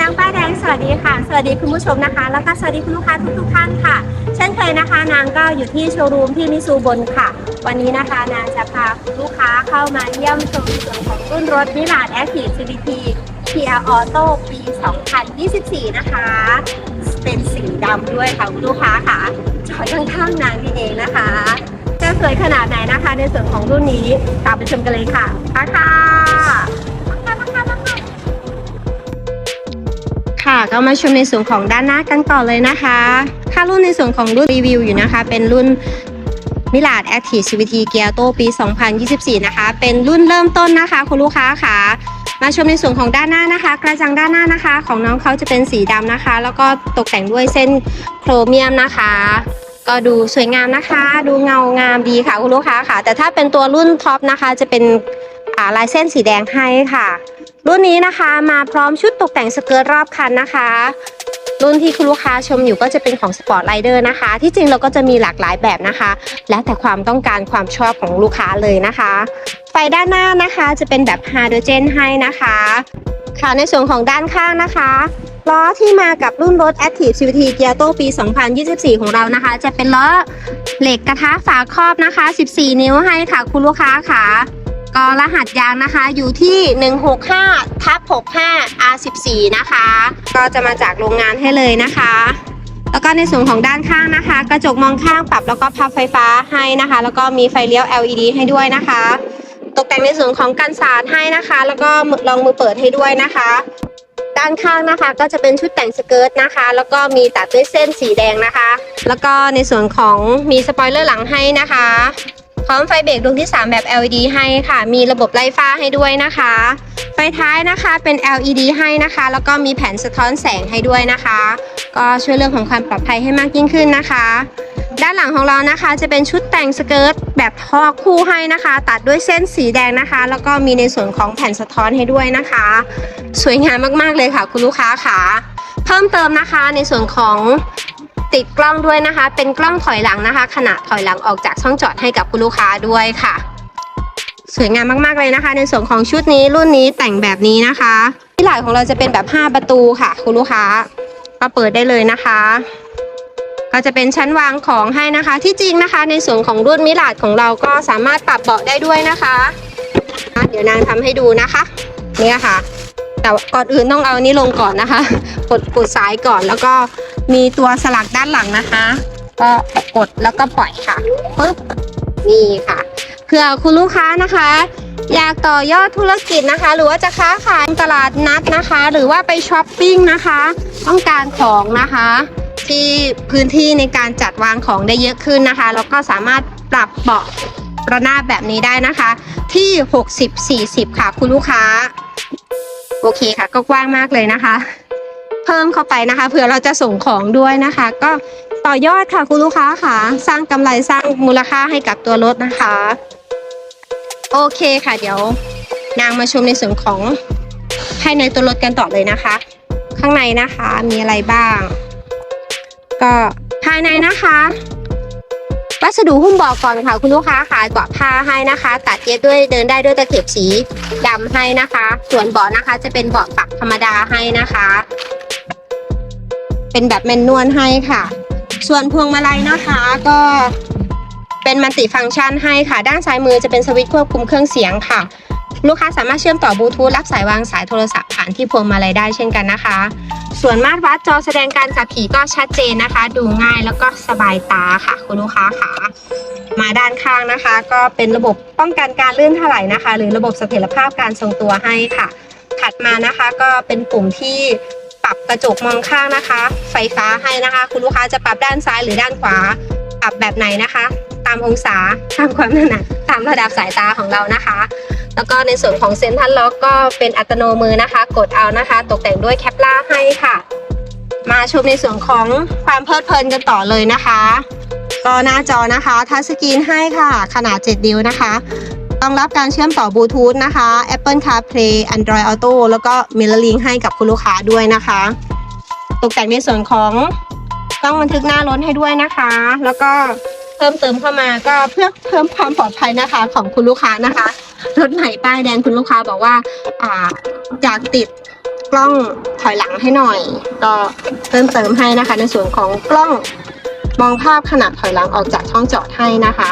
นางป้ายแดงสวัสดีค่ะ สวัสดีคุณผู้ชมนะคะ แล้วก็สวัสดีคุณลูกค้าทุกๆท่านค่ะ เช่นเคยนะคะ นางก็อยู่ที่โชว์รูมที่มิซูบนค่ะ วันนี้นะคะนางจะพาคุณลูกค้าเข้ามาเยี่ยมชมส่วนของรุ่นรถมิลานแอคทีฟ CVT PR Auto ปี 2024 นะคะ เป็นสีดำด้วยค่ะคุณลูกค้าค่ะจอดข้างๆนางนี่เองนะคะจะสวยขนาดไหนนะคะ ในส่วนของรุ่นนี้ตามไปชมกันเลยค่ะไปค่ะ ก็มาชมในส่วนของด้านหน้ากันก่อนเลยนะคะค่ารุ่นในส่วนของรุ่นรีวิวอยู่นะคะ เป็นรุ่นมิลาดแอคทีฟ CVT เกียร์โตปี 2024 นะคะ เป็นรุ่นเริ่มต้นนะคะ คุณลูกค้าค่ะ มาชมในส่วนของด้านหน้านะคะ กระจังด้านหน้านะคะ ของน้องเขาจะเป็นสีดำนะคะ แล้วก็ตกแต่งด้วยเส้นโครเมียมนะคะ ก็ดูสวยงามนะคะ ดูเงางามดีค่ะคุณลูกค้าค่ะ แต่ถ้าเป็นตัวรุ่นท็อปนะคะ จะเป็นลายเส้นสีแดงให้ค่ะ รุ่นนี้นะคะมาพร้อมชุดตกแต่งสเกิร์ตรอบคันนะคะ รุ่นที่คุณลูกค้าชมอยู่ก็จะเป็นของ Sport Rider นะคะ ที่จริงเราก็จะมีหลากหลายแบบนะคะ และแต่ความต้องการความชอบของลูกค้าเลยนะคะ ไฟด้านหน้านะคะจะเป็นแบบไฮโดรเจนให้นะคะ ค่ะในส่วนของด้านข้างนะคะล้อที่มากับรุ่นรถ Active CVT g i a t o ปี 2024 ของเรานะคะ จะเป็นล้อเหล็กกระทะฝาครอบนะคะ 14 นิ้วให้ค่ะคุณลูกค้าค่ะ ก็รหัสยางนะคะอยู่ที่ 165ทับ65 R14 นะคะ ก็จะมาจากโรงงานให้เลยนะคะ แล้วก็ในส่วนของด้านข้างนะคะ กระจกมองข้างปรับแล้วก็พับไฟฟ้าให้นะคะ แล้วก็มีไฟเลี้ยว LED ให้ด้วยนะคะ ตกแต่งในส่วนของกันสาดให้นะคะ แล้วก็รองมือเปิดให้ด้วยนะคะ ด้านข้างนะคะก็จะเป็นชุดแต่งสเกิร์ตนะคะ แล้วก็มีตัดด้วยเส้นสีแดงนะคะ แล้วก็ในส่วนของมีสปอยเลอร์หลังให้นะคะ พร้อมไฟเบรกดวงที่ 3 แบบ LED ให้ค่ะ มีระบบไล่ฟ้าให้ด้วยนะคะ ไฟท้ายนะคะเป็น LED ให้นะคะ แล้วก็มีแผ่นสะท้อนแสงให้ด้วยนะคะ ก็ช่วยเรื่องของความปลอดภัยให้มากยิ่งขึ้นนะคะ ด้านหลังของเรานะคะจะเป็นชุดแต่งสเกิร์ตแบบทอคู่ให้นะคะ ตัดด้วยเส้นสีแดงนะคะ แล้วก็มีในส่วนของแผ่นสะท้อนให้ด้วยนะคะ สวยงามมากๆเลยค่ะ คุณลูกค้าค่ะเพิ่มเติมนะคะในส่วนของ ติดกล้องด้วยนะคะ เป็นกล้องถอยหลังนะคะ ขณะถอยหลังออกจากช่องจอดให้กับคุณลูกค้าด้วยค่ะ สวยงามมากๆเลยนะคะ ในส่วนของชุดนี้รุ่นนี้แต่งแบบนี้นะคะ ที่หลายของเราจะเป็นแบบ 5 ประตูค่ะ คุณลูกค้าก็เปิดได้เลยนะคะ ก็จะเป็นชั้นวางของให้นะคะ ที่จริงนะคะ ในส่วนของรุ่นมิลาดของเราก็สามารถปรับเบาะได้ด้วยนะคะ เดี๋ยวนางทำให้ดูนะคะเนี่ยค่ะแต่ก่อนอื่นต้องเอานี้ลงก่อนนะคะ กดกดซ้ายก่อนแล้วก็ มีตัวสลักด้านหลังนะคะ ก็กดแล้วก็ปล่อยค่ะปึ๊บนี่ค่ะเผื่อคุณลูกค้านะคะ อยากต่อยอดธุรกิจนะคะ หรือว่าจะค้าขายตลาดนัดนะคะ หรือว่าไปช้อปปิ้งนะคะ ต้องการของนะคะ ที่พื้นที่ในการจัดวางของได้เยอะขึ้นนะคะแล้วก็สามารถปรับเบาะระนาบแบบนี้ได้นะคะ ที่ 60-40 ค่ะ คุณลูกค้า โอเคค่ะ ก็กว้างมากเลยนะคะ เพิ่มเข้าไปนะคะเผื่อเราจะส่งของด้วยนะคะ ก็ต่อยอดค่ะคุณลูกค้าค่ะสร้างกำไรสร้างมูลค่าให้กับตัวรถนะคะ โอเคค่ะ เดี๋ยว นางมาชมในส่วนของภายในตัวรถกันต่อเลยนะคะ ข้างในนะคะมีอะไรบ้าง ก็ภายในนะคะวัสดุหุ้มเบาะก่อนค่ะคุณลูกค้าค่ะเบาะผ้าให้นะคะ ตัดเย็บด้วยเดินได้ด้วยตะเข็บสีดำให้นะคะ ส่วนเบาะนะคะจะเป็นเบาะปรับธรรมดาให้นะคะ เป็นแบบแมนนวลให้ค่ะ ส่วนพวงมาลัยนะคะก็เป็นมัลติฟังก์ชันให้ค่ะ ด้านซ้ายมือจะเป็นสวิตช์ควบคุมเครื่องเสียงค่ะ ลูกค้าสามารถเชื่อมต่อบลูทูธรับสายวางสายโทรศัพท์ผ่านที่พวงมาลัยได้เช่นกันนะคะ ส่วนมาตรวัดจอแสดงการขับขี่ก็ชัดเจนนะคะ ดูง่ายแล้วก็สบายตาค่ะ คุณลูกค้าค่ะ มาด้านข้างนะคะ ก็เป็นระบบป้องกันการลื่นถลายนะคะ หรือระบบเสถียรภาพการทรงตัวให้ค่ะ ถัดมานะคะก็เป็นปุ่มที่ ปรับกระจกมองข้างนะคะ ไฟฟ้าให้นะคะ คุณลูกค้าจะปรับด้านซ้ายหรือด้านขวา ปรับแบบไหนนะคะ ตามองศาตามความถนัดตามระดับสายตาของเรานะคะ แล้วก็ในส่วนของเซ็นทรัลล็อกก็เป็นอัตโนมือนะคะ กดเอานะคะ ตกแต่งด้วยแคปล่าให้ค่ะ มาชมในส่วนของความเพลิดเพลินกันต่อเลยนะคะ ก็หน้าจอนะคะทัชสกรีนให้ค่ะ ขนาด 7 นิ้วนะคะ ต้องรับการเชื่อมต่อบลูทูธนะคะ Apple CarPlay Android Auto แล้วก็ MirrorLink ให้กับคุณลูกค้าด้วยนะคะ ตกแต่งในส่วนของกล้องบันทึกหน้ารถให้ด้วยนะคะ แล้วก็เพิ่มเติมเข้ามาก็เพื่อเพิ่มความปลอดภัยนะคะของคุณลูกค้านะคะรถใหม่ป้ายแดงคุณลูกค้าบอกว่าอ่าอยากติดกล้องถอยหลังให้หน่อย ก็เพิ่มเติมให้นะคะ ในส่วนของกล้องมองภาพขณะถอยหลังออกจากช่องจอดให้นะคะ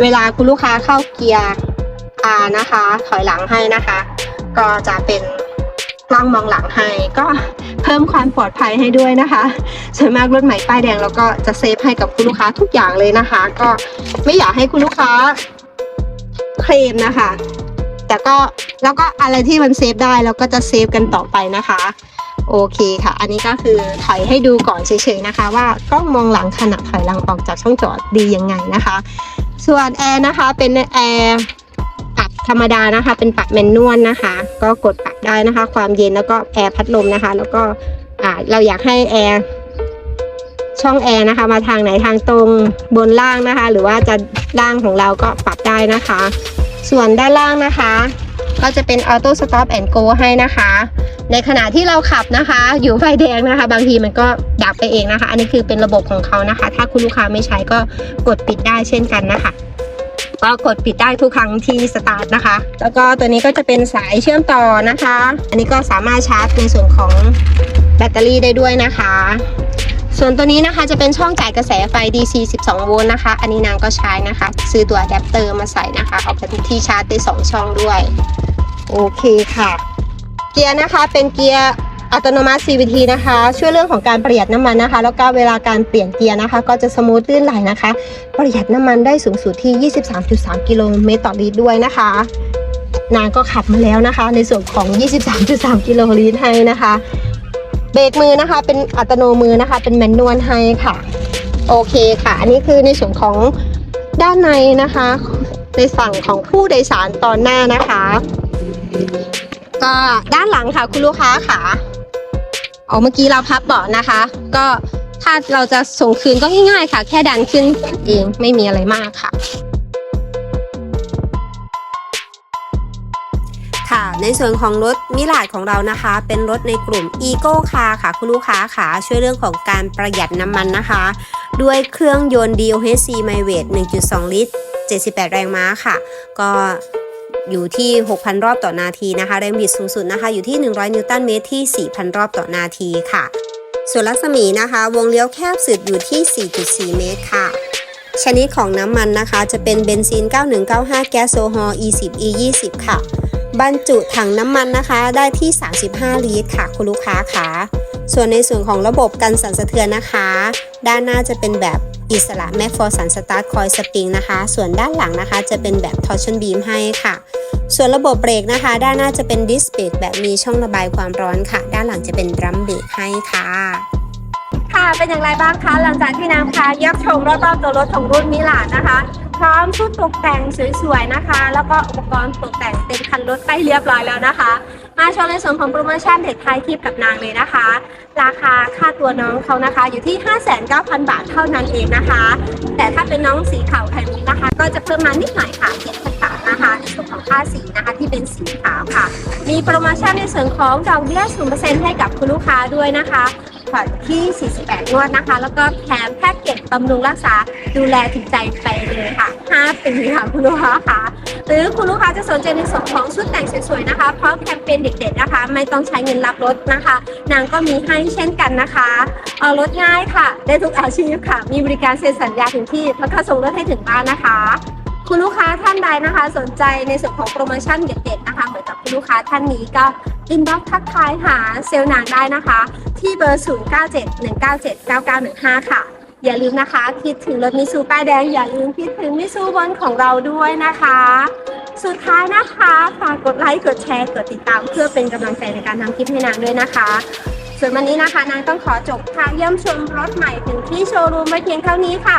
เวลาคุณลูกค้าเข้าเกียร์ R นะคะ ถอยหลังให้นะคะ ก็จะเป็นกล้องมองหลังให้ก็เพิ่มความปลอดภัยให้ด้วยนะคะส่วนมากรถใหม่ป้ายแดงแล้วก็จะเซฟให้กับคุณลูกค้าทุกอย่างเลยนะคะ ก็ไม่อยากให้คุณลูกค้าเคลมนะคะ แต่ก็แล้วก็อะไรที่มันเซฟได้เราก็จะเซฟกันต่อไปนะคะ โอเคค่ะ อันนี้ก็คือถอยให้ดูก่อนเฉยๆนะคะ ว่ากล้องมองหลังขณะถอยหลังออกจากช่องจอดดียังไงนะคะ ส่วนแอร์นะคะเป็นแอร์ ธรรมดานะคะ เป็นปรับแมนนวลนะคะ ก็กดปรับได้นะคะ ความเย็นแล้วก็แอร์พัดลมนะคะ แล้วก็เราอยากให้แอร์ช่องแอร์นะคะ มาทางไหนทางตรงบนล่างนะคะ หรือว่าจะล่างของเราก็ปรับได้นะคะ ส่วนด้านล่างนะคะ ก็จะเป็น Auto Stop and Go ให้นะคะ ในขณะที่เราขับนะคะ อยู่ไฟแดงนะคะ บางทีมันก็ดับไปเองนะคะ อันนี้คือเป็นระบบของเขานะคะ ถ้าคุณลูกค้าไม่ใช้ก็กดปิดได้เช่นกันนะคะ ก็กดปิดได้ทุกครั้งที่สตาร์ทนะคะ แล้วก็ตัวนี้ก็จะเป็นสายเชื่อมต่อนะคะ อันนี้ก็สามารถชาร์จในส่วนของแบตเตอรี่ได้ด้วยนะคะ ส่วนตัวนี้นะคะจะเป็นช่องจ่ายกระแสไฟ DC 12 โวลต์นะคะ อันนี้นางก็ใช้นะคะ ซื้อตัวอะแดปเตอร์มาใส่นะคะเอาไปที่ชาร์จได้ 2 ช่องด้วย โอเคค่ะ เกียร์นะคะเป็นเกียร์ อัตโนมัติ CVT นะคะ ช่วยเรื่องของการประหยัดน้ำมันนะคะ แล้วก็เวลาการเปลี่ยนเกียร์นะคะ ก็จะสมูทลื่นไหลนะคะ ประหยัดน้ำมันได้สูงสุดที่ 23.3 กิโลเมตรต่อลิตรด้วยนะคะ นางก็ขับมาแล้วนะคะ ในส่วนของ 23.3 กิโลลิตรให้นะคะ เบรกมือนะคะเป็นอัตโนมือนะคะ เป็นแมนนวลให้ค่ะ โอเคค่ะ อันนี้คือในส่วนของด้านในนะคะ ในฝั่งของผู้โดยสารตอนหน้านะคะก็ด้านหลังค่ะคุณลูกค้าค่ะ เอาเมื่อกี้เราพับเบาะนะคะ ก็ถ้าเราจะส่งคืนก็ง่ายๆค่ะ แค่ดันขึ้นเองไม่มีอะไรมากค่ะ ค่ะ ในส่วนของรถมิลาดของเรานะคะ เป็นรถในกลุ่ม Eco Car ค่ะ คุณลูกค้าค่ะ ช่วยเรื่องของการประหยัดน้ำมันนะคะ ด้วยเครื่องยนต์ DOHC m y w e i g h 1.2 ลิตร 78 แรงม้าค่ะ ก็ อยู่ที่ 6,000 รอบต่อนาทีนะคะ แรงบิดสูงสุดนะคะอยู่ที่ 100 นิวตันเมตรที่ 4,000 รอบต่อนาทีค่ะ ส่วนรัศมีนะคะ วงเลี้ยวแคบสุดอยู่ที่ 4.4 เมตรค่ะ ชนิดของน้ำมันนะคะจะเป็นเบนซิน 9195 แก๊สโซฮอล์ E10 E20 ค่ะ บรรจุถังน้ำมันนะคะได้ที่ 35 ลิตรค่ะ คุณลูกค้าค่ะส่วนในส่วนของระบบกันสั่นสะเทือนนะคะ ด้านหน้าจะเป็นแบบอิสระแม็กฟอร์สันสตาร์ทคอยสปริงนะคะ ส่วนด้านหลังนะคะจะเป็นแบบทอร์ชันบีมให้ค่ะ ส่วนระบบเบรกนะคะ ด้านหน้าจะเป็นดิสเบรกแบบมีช่องระบายความร้อนค่ะ ด้านหลังจะเป็นดรัมเบรกให้ค่ะ ค่ะ เป็นอย่างไรบ้างคะ หลังจากที่นางพาเยี่ยมชมรอบๆตัวรถของรุ่นมิลาดนะคะ พร้อมชุดตกแต่งสวยๆนะคะ แล้วก็อุปกรณ์ตกแต่งเต็มคันรถไปเรียบร้อยแล้วนะคะ มาชมในส่วนของโปรโมชั่นเด็ดท้ายคลิปกับนางเลยนะคะ ราคาค่าตัวน้องเขานะคะ อยู่ที่ 59,000 บาทเท่านั้นเองนะคะ แต่ถ้าเป็นน้องสีขาวคันนี้นะคะ ก็จะเพิ่มมานิดหน่อยค่ะ7,000บาทนะคะในส่วนของค่าสีนะคะที่เป็นสีขาวค่ะ มีโปรโมชั่นในส่วนของดอกเบี้ย0%ให้กับคุณลูกค้าด้วยนะคะ ผ่อนที่ 48 งวดนะคะ แล้วก็แถมแพ็กเกจบำรุงรักษาดูแลถึงใจไปเลยค่ะ 5 ปีค่ะคุณลูกค้าค่ะ หรือคุณลูกค้าจะสนใจในส่วนของชุดแต่งสวยๆนะคะ พร้อมแคมเปญเด็ดๆนะคะ ไม่ต้องใช้เงินรับรถนะคะ นางก็มีให้เช่นกันนะคะ เอารถง่ายค่ะ ได้ทุกอาชีพค่ะ มีบริการเซ็นสัญญาถึงที่ แล้วก็ส่งรถให้ถึงบ้านนะคะ คุณลูกค้าท่านใดนะคะ สนใจในส่วนของโปรโมชั่นเด็ดๆนะคะเหมือนกับคุณลูกค้าท่านนี้ก็อินบ็อกทักทายหาเซลล์นางได้นะคะ ที่เบอร์ 0971979915 ค่ะ อย่าลืมนะคะ คิดถึงรถมิซูป้ายแดง อย่าลืมคิดถึงมิซูบนของเราด้วยนะคะ สุดท้ายนะคะฝากกดไลค์กดแชร์กดติดตาม เพื่อเป็นกำลังใจในการทำคลิปให้นางด้วยนะคะส่วนวันนี้นะคะนางต้องขอจบทางเยี่ยมชมรถใหม่ถึงที่โชว์รูมไว้เพียงเท่านี้ค่ะ